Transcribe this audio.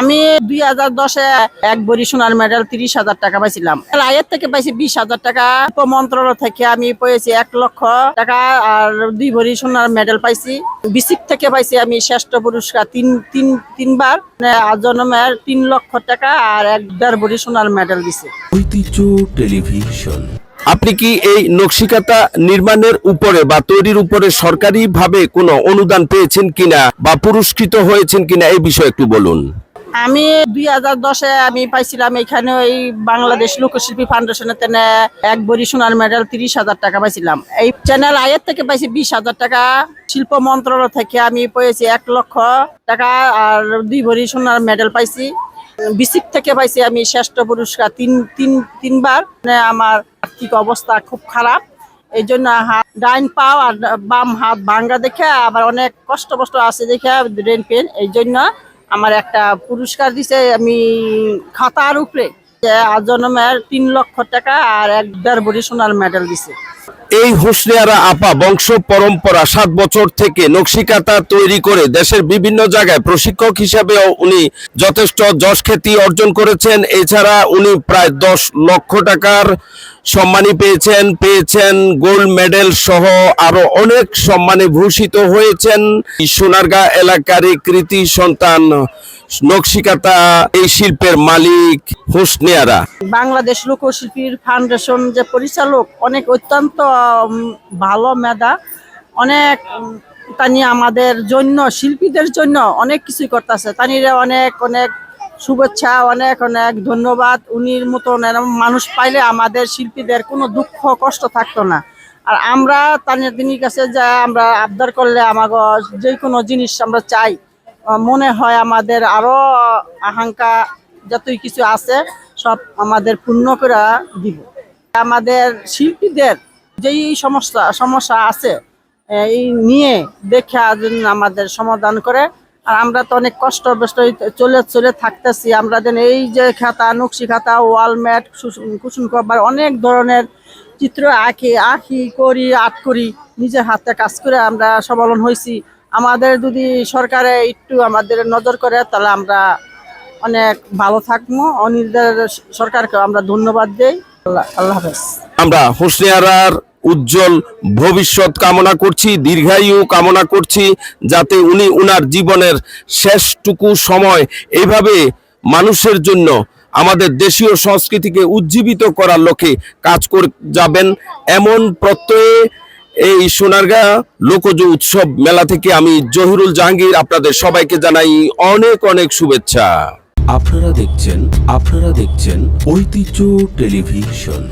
আমি দুই হাজার দশে এক বড়ি সোনার মেডেল তিরিশ হাজার টাকা পাইছিলাম। আয়ের থেকে পাইছি বিশ হাজার টাকা। মন্ত্রণালয় থেকে আমি পেয়েছি এক লক্ষ টাকা আর দুই ভরি সোনার মেডেল পাইছি। বিসিক থেকে পাইছি আমি শ্রেষ্ঠ পুরস্কার তিন তিন, তিনবার। মানে আজন্মের তিন লক্ষ টাকা আর এক দেড় ভরি সোনার মেডেল দিছে। ঐতিহ্য টেলিভিশন। আপনি কি এই নকশিকাতা নির্মাণের উপরে বা তৈরির উপরে সরকারিভাবে কোনো অনুদান পেয়েছেন কিনা বা পুরস্কৃত হয়েছেন কিনা এই বিষয়ে একটু বলুন। আমি দুই হাজার দশে আমি পাইছিলাম এখানে ওই বাংলাদেশ লোকশিল্পী ফাউন্ডেশনের তেনে এক বড়ি সোনার মেডেল তিরিশ হাজার টাকা পাইছিলাম। এই চ্যানেল আয়ের থেকে পাইছি বিশ হাজার টাকা। শিল্প মন্ত্রণালয় থেকে আমি পেয়েছি এক লক্ষ টাকা আর দুই ভরি সোনার মেডেল পাইছি। বিসিক থেকে পাইছি আমি শ্রেষ্ঠ পুরস্কার তিন তিন, তিনবার। মানে আমার আর্থিক অবস্থা খুব খারাপ। এই জন্য ডাইন পাও আর বাম হাত ভাঙ্গা দেখে আবার অনেক কষ্ট কষ্ট আছে দেখে ব্রেন পেন এই জন্য আমার একটা পুরস্কার দিছে আমি খাতার উপরে। যে জন্মের তিন লক্ষ টাকা আর এক দেড় বড়ি সোনার মেডেল দিছে। এই হোসনিয়ারা আপা বংশ পরম্পরা সাত বছর থেকে নকশিকাতা তৈরি করে দেশের বিভিন্ন জায়গায় প্রশিক্ষক হিসেবেও উনি যথেষ্ট যশ খ্যাতি অর্জন করেছেন। এছাড়া উনি প্রায় দশ লক্ষ টাকার সম্মানী পেয়েছেন পেয়েছেন গোল্ড মেডেল সহ আরও অনেক সম্মানে ভূষিত হয়েছেন। সোনারগাঁ এলাকারই কৃতি সন্তান নকশিকাতা, এই শিল্পের মালিক হোসনিয়ারা। বাংলাদেশ লোকশিল্পীর ফাউন্ডেশন যে পরিচালক, অনেক অত্যন্ত ভালো মেধা, অনেক তানি আমাদের জন্য, শিল্পীদের জন্য অনেক কিছুই করতেছে। তানিরে অনেক অনেক শুভেচ্ছা, অনেক অনেক ধন্যবাদ। উনির মতন মানুষ পাইলে আমাদের শিল্পীদের কোনো দুঃখ, কষ্ট থাকতো না। আর আমরা তানির দিনের কাছে যা আমরা আবদার করলে আমাকে যে কোনো জিনিস আমরা চাই। মনে হয় আমাদের আরও আকাঙ্ক্ষা যতই কিছু আছে, সব আমাদের পূর্ণ করে দিব। আমাদের শিল্পীদের যেই সমস্যা সমস্যা আছে এই নিয়ে দেখে আমাদের সমাধান করে। আর আমরা তো অনেক কষ্ট ব্যস্ত চলে চলে থাকতেছি। আমরা যেন এই যে খাতা, নকশি খাতা, ওয়াল ম্যাট, কুসুম কভার, অনেক ধরনের চিত্র আঁকি আঁকি করি আর্ট করি, নিজের হাতে কাজ করে আমরা সবলন হয়েছি। আমাদের যদি সরকারে একটু আমাদের নজর করে, তাহলে আমরা অনেক ভালো থাকব। অনির্দের সরকারকে আমরা ধন্যবাদ দেই। আল্লাহ হাফেজ। আমরা হোসনিয়ারার উজ্জ্বল ভবিষ্যৎ কামনা করছি, দীর্ঘায়ু কামনা করছি, যাতে উনি উনার জীবনের শেষটুকু সময় এইভাবে মানুষের জন্য আমাদের দেশীয় সংস্কৃতিকে উজ্জীবিত করার লক্ষ্যে কাজ করে যাবেন। এমন প্রত্যয়ে এই সোনারগা লোকজ উৎসব মেলা থেকে আমি জহিরুল জাহাঙ্গীর আপনাদের সবাইকে জানাই অনেক অনেক শুভেচ্ছা। আপনারা দেখছেন আপনারা দেখছেন ঐতিহ্য টেলিভিশন।